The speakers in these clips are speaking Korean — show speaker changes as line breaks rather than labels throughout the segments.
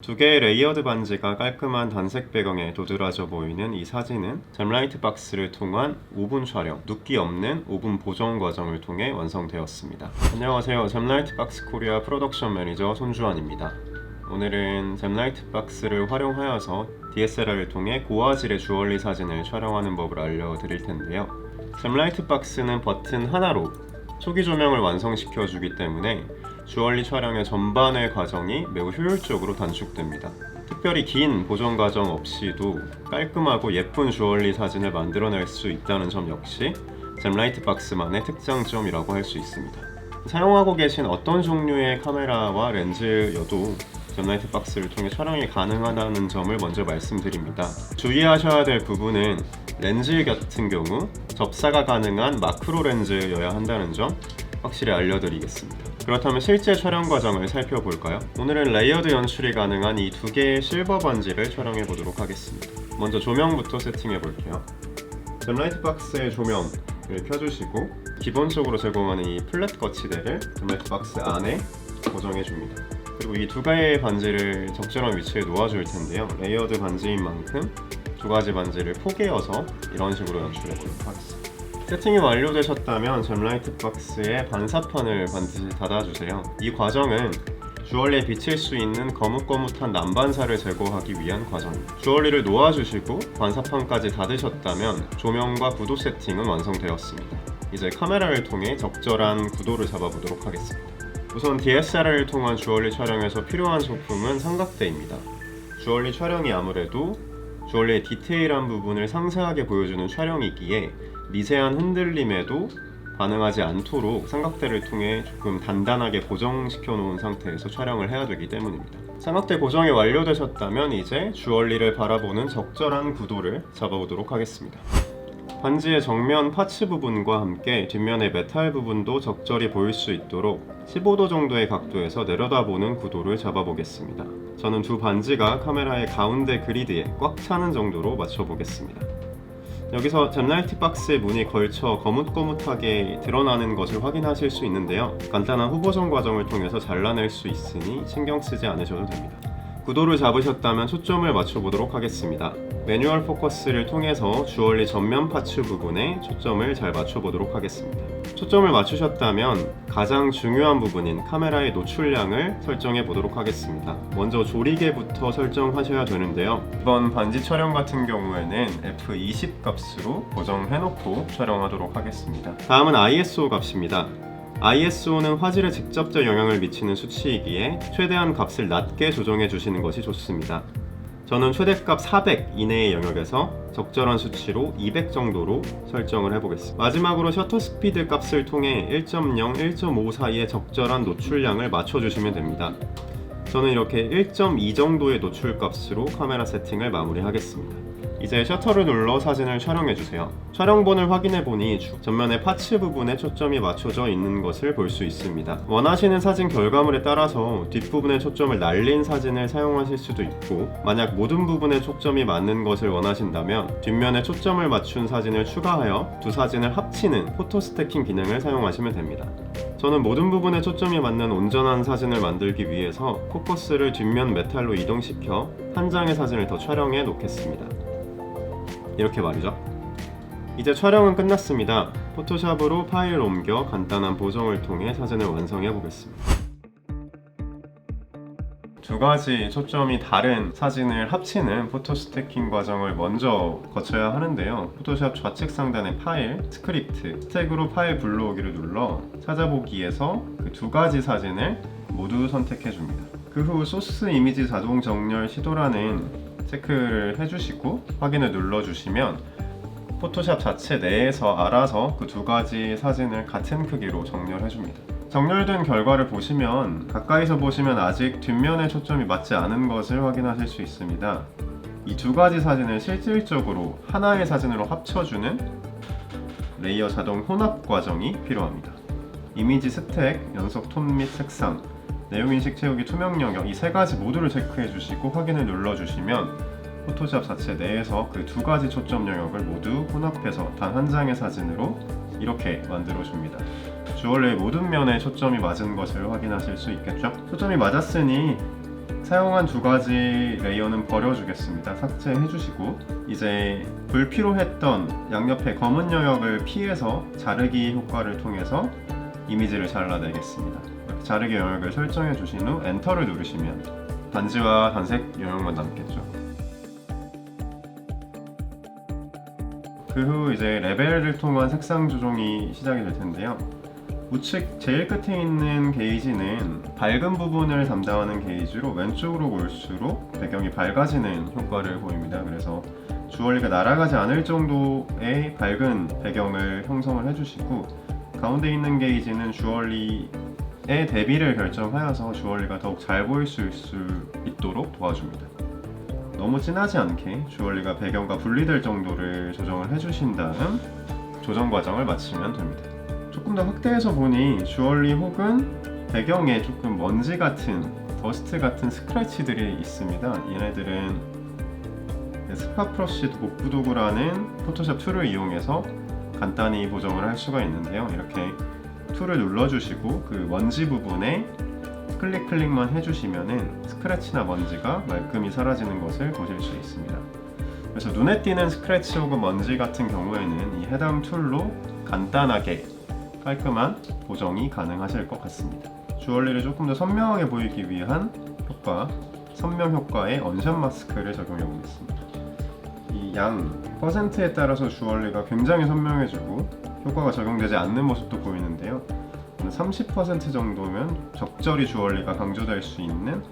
두 개의 레이어드 반지가 깔끔한 단색 배경에 도드라져 보이는 이 사진은 잼라이트 박스를 통한 오븐 촬영, 눕기 없는 오븐 보정 과정을 통해 완성되었습니다. 안녕하세요. 잼라이트 박스 코리아 프로덕션 매니저 손주환입니다. 오늘은 잼라이트 박스를 활용하여서 DSLR을 통해 고화질의 주얼리 사진을 촬영하는 법을 알려드릴 텐데요. 잼라이트 박스는 버튼 하나로 초기 조명을 완성시켜 주기 때문에 주얼리 촬영의 전반의 과정이 매우 효율적으로 단축됩니다. 특별히 긴 보정 과정 없이도 깔끔하고 예쁜 주얼리 사진을 만들어낼 수 있다는 점 역시 잼라이트 박스만의 특장점이라고 할 수 있습니다. 사용하고 계신 어떤 종류의 카메라와 렌즈여도 잼라이트 박스를 통해 촬영이 가능하다는 점을 먼저 말씀드립니다. 주의하셔야 될 부분은 렌즈 같은 경우 접사가 가능한 마크로 렌즈여야 한다는 점 확실히 알려드리겠습니다. 그렇다면 실제 촬영 과정을 살펴볼까요? 오늘은 레이어드 연출이 가능한 이 두 개의 실버 반지를 촬영해 보도록 하겠습니다. 먼저 조명부터 세팅해 볼게요. 잼라이트 박스의 조명을 켜주시고 기본적으로 제공하는 이 플랫 거치대를 잼라이트 박스 안에 고정해 줍니다. 그리고 이두 개의 반지를 적절한 위치에 놓아줄 텐데요. 레이어드 반지인 만큼 두 가지 반지를 포개어서 이런 식으로 연출해 보도록 하겠습니다. 세팅이 완료되셨다면 잼라이트 박스의 반사판을 반드시 닫아주세요. 이 과정은 주얼리에 비칠 수 있는 거뭇거뭇한 난반사를 제거하기 위한 과정입니다. 주얼리를 놓아주시고 반사판까지 닫으셨다면 조명과 구도 세팅은 완성되었습니다. 이제 카메라를 통해 적절한 구도를 잡아보도록 하겠습니다. 우선 DSLR을 통한 주얼리 촬영에서 필요한 소품은 삼각대입니다. 주얼리 촬영이 아무래도 주얼리의 디테일한 부분을 상세하게 보여주는 촬영이기에 미세한 흔들림에도 반응하지 않도록 삼각대를 통해 조금 단단하게 고정시켜 놓은 상태에서 촬영을 해야 되기 때문입니다. 삼각대 고정이 완료되셨다면 이제 주얼리를 바라보는 적절한 구도를 잡아보도록 하겠습니다. 반지의 정면 파츠 부분과 함께 뒷면의 메탈 부분도 적절히 보일 수 있도록 15도 정도의 각도에서 내려다보는 구도를 잡아보겠습니다. 저는 두 반지가 카메라의 가운데 그리드에 꽉 차는 정도로 맞춰보겠습니다. 여기서 잼라이트 박스의 문이 걸쳐 거뭇거뭇하게 드러나는 것을 확인하실 수 있는데요. 간단한 후보정 과정을 통해서 잘라낼 수 있으니 신경 쓰지 않으셔도 됩니다. 구도를 잡으셨다면 초점을 맞춰보도록 하겠습니다. 매뉴얼 포커스를 통해서 주얼리 전면 파츠 부분에 초점을 잘 맞춰보도록 하겠습니다. 초점을 맞추셨다면 가장 중요한 부분인 카메라의 노출량을 설정해 보도록 하겠습니다. 먼저 조리개부터 설정하셔야 되는데요. 이번 반지 촬영 같은 경우에는 F20 값으로 고정해놓고 촬영하도록 하겠습니다. 다음은 ISO 값입니다. ISO는 화질에 직접적 영향을 미치는 수치이기에 최대한 값을 낮게 조정해 주시는 것이 좋습니다. 저는 최대값 400 이내의 영역에서 적절한 수치로 200 정도로 설정을 해보겠습니다. 마지막으로 셔터 스피드 값을 통해 1.0, 1.5 사이의 적절한 노출량을 맞춰주시면 됩니다. 저는 이렇게 1.2 정도의 노출 값으로 카메라 세팅을 마무리하겠습니다. 이제 셔터를 눌러 사진을 촬영해 주세요. 촬영본을 확인해 보니 전면의 파츠 부분에 초점이 맞춰져 있는 것을 볼 수 있습니다. 원하시는 사진 결과물에 따라서 뒷부분에 초점을 날린 사진을 사용하실 수도 있고 만약 모든 부분에 초점이 맞는 것을 원하신다면 뒷면에 초점을 맞춘 사진을 추가하여 두 사진을 합치는 포토 스태킹 기능을 사용하시면 됩니다. 저는 모든 부분에 초점이 맞는 온전한 사진을 만들기 위해서 포커스를 뒷면 메탈로 이동시켜 한 장의 사진을 더 촬영해 놓겠습니다. 이렇게 말이죠. 이제 촬영은 끝났습니다. 포토샵으로 파일 옮겨 간단한 보정을 통해 사진을 완성해 보겠습니다. 두 가지 초점이 다른 사진을 합치는 포토 스태킹 과정을 먼저 거쳐야 하는데요. 포토샵 좌측 상단의 파일, 스크립트, 스택으로 파일 불러오기를 눌러 찾아보기에서 그 두 가지 사진을 모두 선택해 줍니다. 그 후 소스 이미지 자동 정렬 시도라는 체크를 해주시고 확인을 눌러주시면 포토샵 자체 내에서 알아서 그 두 가지 사진을 같은 크기로 정렬해줍니다. 정렬된 결과를 보시면 가까이서 보시면 아직 뒷면의 초점이 맞지 않은 것을 확인하실 수 있습니다. 이 두 가지 사진을 실질적으로 하나의 사진으로 합쳐주는 레이어 자동 혼합 과정이 필요합니다. 이미지 스택, 연속 톤 및 색상, 내용 인식 채우기 투명 영역 이 세 가지 모두를 체크해 주시고 확인을 눌러 주시면 포토샵 자체 내에서 그 두 가지 초점 영역을 모두 혼합해서 단 한 장의 사진으로 이렇게 만들어 줍니다. 주얼리의 모든 면에 초점이 맞은 것을 확인하실 수 있겠죠? 초점이 맞았으니 사용한 두 가지 레이어는 버려주겠습니다. 삭제해 주시고 이제 불필요했던 양옆에 검은 영역을 피해서 자르기 효과를 통해서 이미지를 잘라내겠습니다. 자르기 영역을 설정해 주신 후 엔터를 누르시면 반지와 단색 영역만 남겠죠. 그 후 이제 레벨을 통한 색상 조정이 시작이 될 텐데요. 우측 제일 끝에 있는 게이지는 밝은 부분을 담당하는 게이지로 왼쪽으로 올수록 배경이 밝아지는 효과를 보입니다. 그래서 주얼리가 날아가지 않을 정도의 밝은 배경을 형성을 해주시고 가운데 있는 게이지는 주얼리의 대비를 결정하여서 주얼리가 더욱 잘 보일 수 있도록 도와줍니다. 너무 진하지 않게 주얼리가 배경과 분리될 정도를 조정을 해주신 다음 조정 과정을 마치면 됩니다. 조금 더 확대해서 보니 주얼리 혹은 배경에 조금 먼지 같은 더스트 같은 스크래치들이 있습니다. 얘네들은 스파프러쉬 복부도구라는 포토샵 툴을 이용해서 간단히 보정을 할 수가 있는데요. 이렇게 툴을 눌러주시고 그 먼지 부분에 클릭 클릭만 해주시면은 스크래치나 먼지가 말끔히 사라지는 것을 보실 수 있습니다. 그래서 눈에 띄는 스크래치 혹은 먼지 같은 경우에는 이 해당 툴로 간단하게 깔끔한 보정이 가능하실 것 같습니다. 주얼리를 조금 더 선명하게 보이기 위한 효과, 선명 효과의 언샷 마스크를 적용해 보겠습니다. 이양 퍼센트에 따라서 주얼리가 굉장히 선명해지고 효과가 적용되지 않는 모습도 보이는데요. 30% 정도면 적절히 주얼리가 강조될 수 있는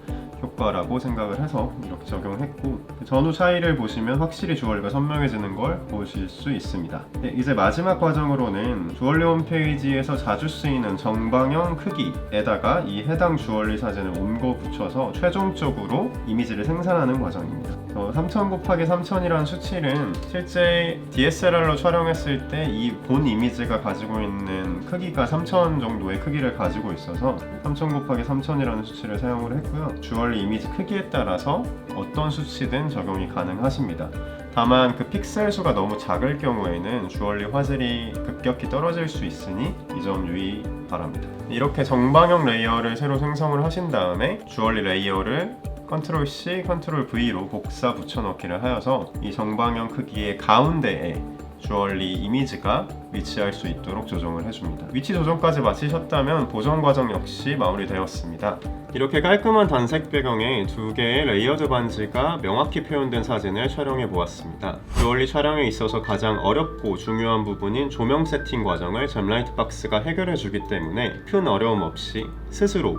효과라고 생각을 해서 이렇게 적용했고 전후 차이를 보시면 확실히 주얼리가 선명해지는 걸 보실 수 있습니다. 네, 이제 마지막 과정으로는 주얼리 홈페이지에서 자주 쓰이는 정방형 크기에다가 이 해당 주얼리 사진을 옮겨 붙여서 최종적으로 이미지를 생산하는 과정입니다. 3000 곱하기 3000이라는 수치는 실제 DSLR로 촬영했을 때 이 본 이미지가 가지고 있는 크기가 3000 정도의 크기를 가지고 있어서 3000 곱하기 3000이라는 수치를 사용을 했고요. 주얼리 이미지 크기에 따라서 어떤 수치든 적용이 가능하십니다. 다만 그 픽셀 수가 너무 작을 경우에는 주얼리 화질이 급격히 떨어질 수 있으니 이 점 유의 바랍니다. 이렇게 정방형 레이어를 새로 생성을 하신 다음에 주얼리 레이어를 컨트롤 C, 컨트롤 V로 복사 붙여넣기를 하여서 이 정방형 크기의 가운데에 주얼리 이미지가 위치할 수 있도록 조정을 해줍니다. 위치 조정까지 마치셨다면 보정 과정 역시 마무리되었습니다. 이렇게 깔끔한 단색 배경에 두 개의 레이어드 반지가 명확히 표현된 사진을 촬영해 보았습니다. 주얼리 촬영에 있어서 가장 어렵고 중요한 부분인 조명 세팅 과정을 잼라이트 박스가 해결해 주기 때문에 큰 어려움 없이 스스로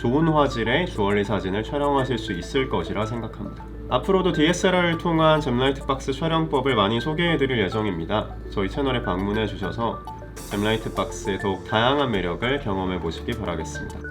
좋은 화질의 주얼리 사진을 촬영하실 수 있을 것이라 생각합니다. 앞으로도 DSLR을 통한 잼라이트 박스 촬영법을 많이 소개해드릴 예정입니다. 저희 채널에 방문해 주셔서 잼라이트 박스의 더욱 다양한 매력을 경험해 보시기 바라겠습니다.